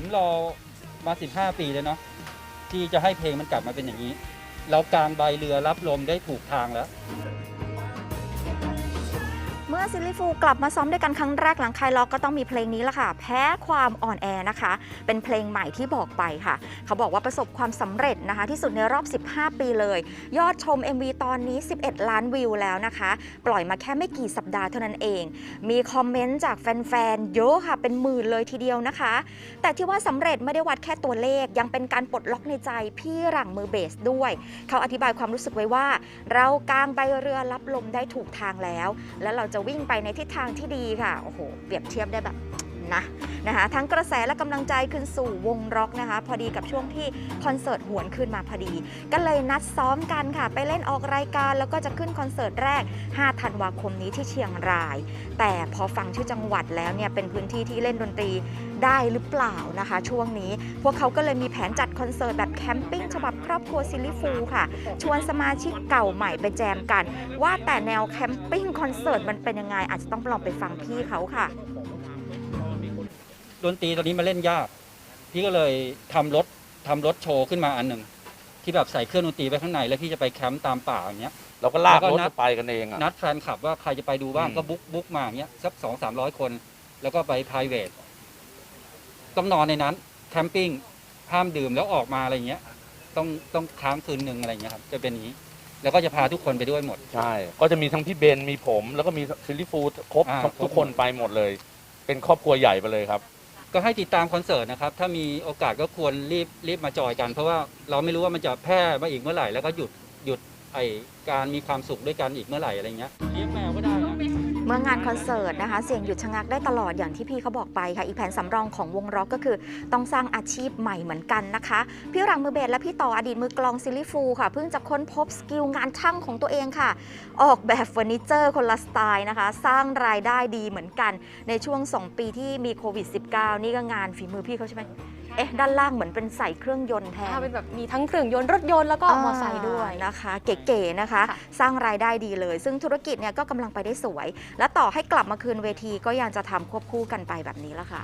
มรอมา15ปีเลยเนาะที่จะให้เพลงมันกลับมาเป็นอย่างนี้ เรากลางใบเรือรับลมได้ถูกทางแล้ว เมื่อซิลลี่ฟูกลับมาซ้อมด้วยกันครั้งแรกหลังคลายล็อกก็ต้องมีเพลงนี้ละค่ะ แพ้ความอ่อนแอนะคะ เป็นเพลงใหม่ที่บอกไปค่ะ เขาบอกว่าประสบความสำเร็จนะคะ ที่สุดในรอบ 15 ปีเลย ยอดชม MV ตอนนี้ 11 ล้านวิวแล้วนะคะ ปล่อยมาแค่ไม่กี่สัปดาห์เท่านั้นเอง มีคอมเมนต์จากแฟนๆเยอะค่ะ เป็นหมื่นเลยทีเดียวนะคะ แต่ที่ว่าสำเร็จไม่ได้วัดแค่ตัวเลข ยังเป็นการปลดล็อกในใจพี่หลังมือเบสด้วย เขาอธิบายความรู้สึกไว้ว่า เรากางใบเรือรับลมได้ถูกทางแล้ว แล้วเราจะวิ่งไปในทิศทางที่ดีค่ะ โอ้โห เปรียบเทียบได้แบบ นะนะคะทั้งกระแสและกำลังใจขึ้นสู่วงร็อกนะคะ พอดีกับช่วงที่คอนเสิร์ตหวนขึ้นมาพอดี ก็เลยนัดซ้อมกันค่ะ ไปเล่นออกรายการแล้วก็จะขึ้นคอนเสิร์ตแรก 5 ธันวาคมนี้ที่เชียงราย แต่พอฟังชื่อจังหวัดแล้วเนี่ยเป็นพื้นที่ที่เล่นดนตรีได้หรือเปล่านะคะ ช่วงนี้พวกเขาก็เลยมีแผนจัดคอนเสิร์ตแบบแคมปิ้งฉบับครอบครัวซิลิฟูค่ะ ชวนสมาชิกเก่าใหม่ไปแจมกัน ว่าแต่แนวแคมปิ้งคอนเสิร์ตมันเป็นยังไงอาจจะต้องลองไปฟังพี่เขาค่ะ ดนตรีตอนนี้มาเล่นยาก พี่ก็เลยทำรถทำรถโชว์ขึ้นมาอันหนึ่งที่แบบใส่เครื่องดนตรีไปข้างใน แล้วพี่จะไปแคมป์ตามป่าอย่างเงี้ย เราก็ลากแล้วก็รถนัด ไปกันเองอะ นัดแฟนคลับว่าใครจะไปดูบ้างอืม ก็บุ๊กบุ๊กมาอย่างเงี้ยสักสองสามร้อยคน แล้วก็ไป p r i v a t ต้องนอนในนั้นแคมปิ้งห้ามดื่มแล้วออกมาอะไรเงี้ย ต้องต้องค้างคืนหนึ่งอะไรเงี้ยครับจะเป็นอย่างนี้ แล้วก็จะพาทุกคนไปด้วยหมด ใช่ ก็จะมีทั้งพี่เบนมีผม แล้วก็มีซิลลี่ฟูดครบอ่า ทุกครบทุกคนไปหมดเลย เป็นครอบครัวใหญ่ไปเลยครับ ก็ให้ติดตามคอนเสิร์ตนะครับ ถ้ามีโอกาสก็ควรรีบรีบมาจอยกัน เพราะว่าเราไม่รู้ว่ามันจะแพร่มาอีกเมื่อไหร่ แล้วก็หยุดหยุดไอการมีความสุขด้วยกันอีกเมื่อไหร่อะไรเงี้ยเลี้ยงแมว มื่องานคอนเสิร์ตนะคะ เสียงหยุดชะงักได้ตลอดอย่างที่พี่เขาบอกไปค่ะ อีกแผนสำรองของวงร็อกก็คือ ต้องสร้างอาชีพใหม่เหมือนกันนะคะ พี่รังมือเบสและพี่ต่ออดีตมือกลองซิลลี่ฟูลค่ะ เพิ่งจะค้นพบสกิลงานช่างของตัวเองค่ะ ออกแบบเฟอร์นิเจอร์คนละสไตล์นะคะ สร้างรายได้ดีเหมือนกัน ในช่วง 2 ปีที่มีโควิด -19 นี่ก็งานฝีมือพี่เขาใช่ไหมเอ๊ะด้านล่างเหมือนเป็นใส่เครื่องยนต์แทนถ้าเป็นแบบมีทั้งเครื่องยนต์รถยนต์แล้วก็มอไซค์ด้วยอ่านะคะ เก๋ๆนะคะค่ะสร้างรายได้ดีเลย ซึ่งธุรกิจเนี่ยก็กำลังไปได้สวยและต่อให้กลับมาคืนเวทีก็ยังจะทำควบคู่กันไปแบบนี้ละค่ะ